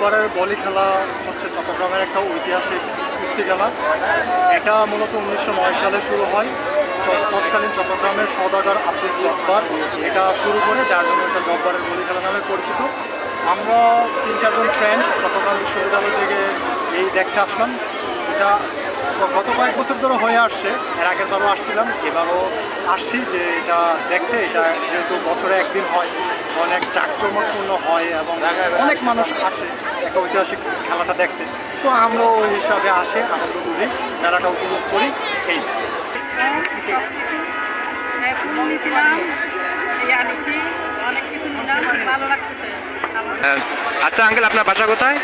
জব্বারের বলি খেলা হচ্ছে চট্টগ্রামের একটা ঐতিহাসিক কুস্তি খেলা। এটা মূলত উনিশশো নয় সালে শুরু হয়। তৎকালীন চট্টগ্রামের সদাগর আব্দুল জব্বার। এটা শুরু করে যার জন্য এটা জব্বারের বলি খেলা নামে পরিচিত। আমরা তিন চারজন ফ্রেন্ড চট্টগ্রাম বিশ্ববিদ্যালয় থেকে এই দেখতে আসলাম। এটা গত কয়েক বছর ধরে হয়ে আসছে। এর আগের বারও আসছিলাম এবারও আসছি যে এটা দেখতে এটা যেহেতু বছরে একদিন হয় অনেক জাঁকজমকপূর্ণ হয় এবং অনেক মানুষ আসে একটা ঐতিহাসিক খেলাটা দেখতে। তো আমরা ওই হিসাবে আসে আনন্দ করি মেলাটা উপভোগ করি এই। আহ, আচ্ছা আঙ্কেল আপনার বাসা কোথায়?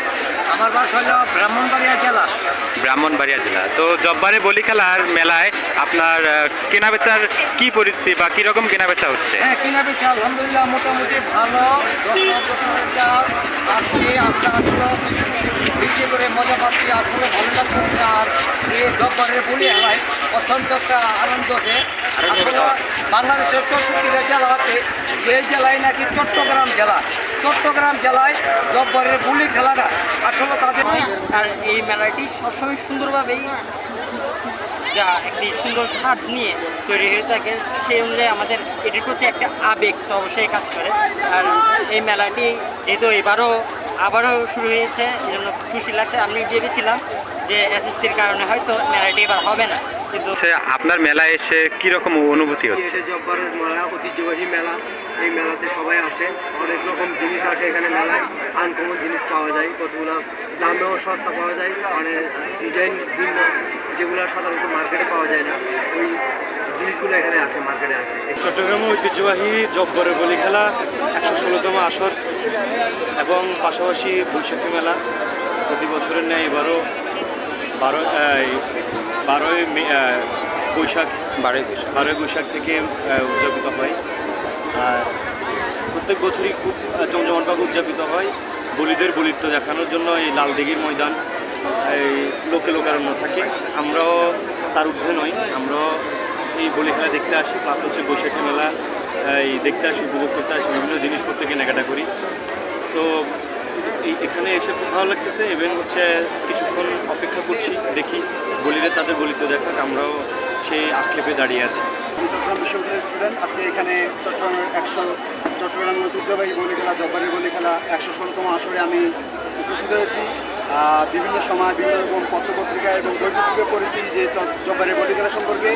আমার বাসা হলো ব্রাহ্মণবাড়িয়া জেলা। ব্রাহ্মণবাড়িয়া জেলা। তো জব্বারে বলি খেলার মেলায় আপনার কেনাবেচার কি পরিস্থিতি বা কীরকম কেনাবেচা হচ্ছে? হ্যাঁ কেনাবেচা আলহামদুলিল্লাহ মোটামুটি ভালো। আসছে আমরা আসলে। বিক্রি করে মজা পাচ্ছি আসলে ভালো লাগছে। আর জব্বারের বলি হেলায় অত্যন্ত একটা আনন্দকে আসলে বাংলাদেশের চৌষট্টিটা জেলা আছে যে জেলায় নাকি চট্টগ্রাম জেলা। চট্টগ্রাম জেলায় জব্বারের বুলি খেলাটা আসলে তাদের আর এই মেলাটি সবসময় সুন্দরভাবেই যা একটি সুন্দর সাজ নিয়ে তৈরি হয়ে থাকে সেই অনুযায়ী আমাদের এটির প্রতি একটা আবেগ তো অবশ্যই কাজ করে। আর এই মেলাটি যেহেতু এবারও আবারও শুরু হয়েছে এই জন্য খুশি লাগছে। আমি ভেবেছিলাম যে এসএসসির কারণে হয়তো মেলাটি এবার হবে না। কিন্তু আপনার মেলায় এসে কীরকম অনুভূতি হচ্ছে? জব্বারের মেলা ঐতিহ্যবাহী মেলা এই মেলাতে সবাই আসে। অনেক রকম জিনিস আসে এখানে মেলায়। আনকমন জিনিস পাওয়া যায়। কতগুলো দামেও সস্তা পাওয়া যায়। অনেক ডিজাইন ভিন্ন। যেগুলো সাধারণত মার্কেটে পাওয়া যায় না ওই জিনিসগুলো এখানে আসে মার্কেটে আসে চট্টগ্রামের ঐতিহ্যবাহী জব্বরের বলি খেলা একশো ষোলোতম আসর এবং পাশাপাশি বৈশাখী মেলা। প্রতি বছরের ন্যায় এবারও বারো বারোই মে বৈশাখ বারোই বৈশাখ। বারোই বৈশাখ থেকে উদযাপিত হয়। আর প্রত্যেক বছরই খুব জমজমাটভাবে উদযাপিত হয়। বলিদের বলিত্ব দেখানোর জন্য এই লালদিঘির ময়দান। লোকে লোকারণ্য থাকে। আমরাও তার ঊর্ধ্বে নই। আমরাও এই বলি খেলা দেখতে আসি প্লাস হচ্ছে বৈশাখী মেলা। এই দেখতে আসি, উপভোগ করতে আসি, বিভিন্ন জিনিসপত্র কেনাকাটা করি। তো এখানে এসে খুব ভালো লাগতেছে। এবং হচ্ছে কিছুক্ষণ অপেক্ষা করছি, দেখি বলিরে তাদের বলিতে দেখাক, আমরাও সেই আক্ষেপে দাঁড়িয়ে আছি। চট্টগ্রাম বিশ্ববিদ্যালয়ের স্টুডেন্ট আজকে এখানে চট্টগ্রামের একশো, চট্টগ্রামের ঐতিহ্যবাহী বলি খেলা, জব্বারের বলি খেলা, একশো ষোলোতম আসরে আমি উপস্থিত হয়েছি। বিভিন্ন সময় বিভিন্ন রকম পত্রপত্রিকা এবং বই পুস্তকে পড়েছি যে জব্বারের বলি খেলা সম্পর্কে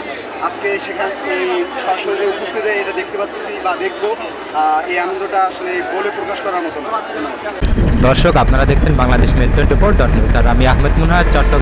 আজকে সেখান এই সরাসরি উপস্থিত এটা দেখতে পাচ্ছি বা দেখব। এই আনন্দটা আসলে বলে প্রকাশ করার মতো না দর্শক, আপনারা দেখছেন Bangladesh mail twenty four dot news. আর আমি আহমেদ মুনহার, চট্টগ্রাম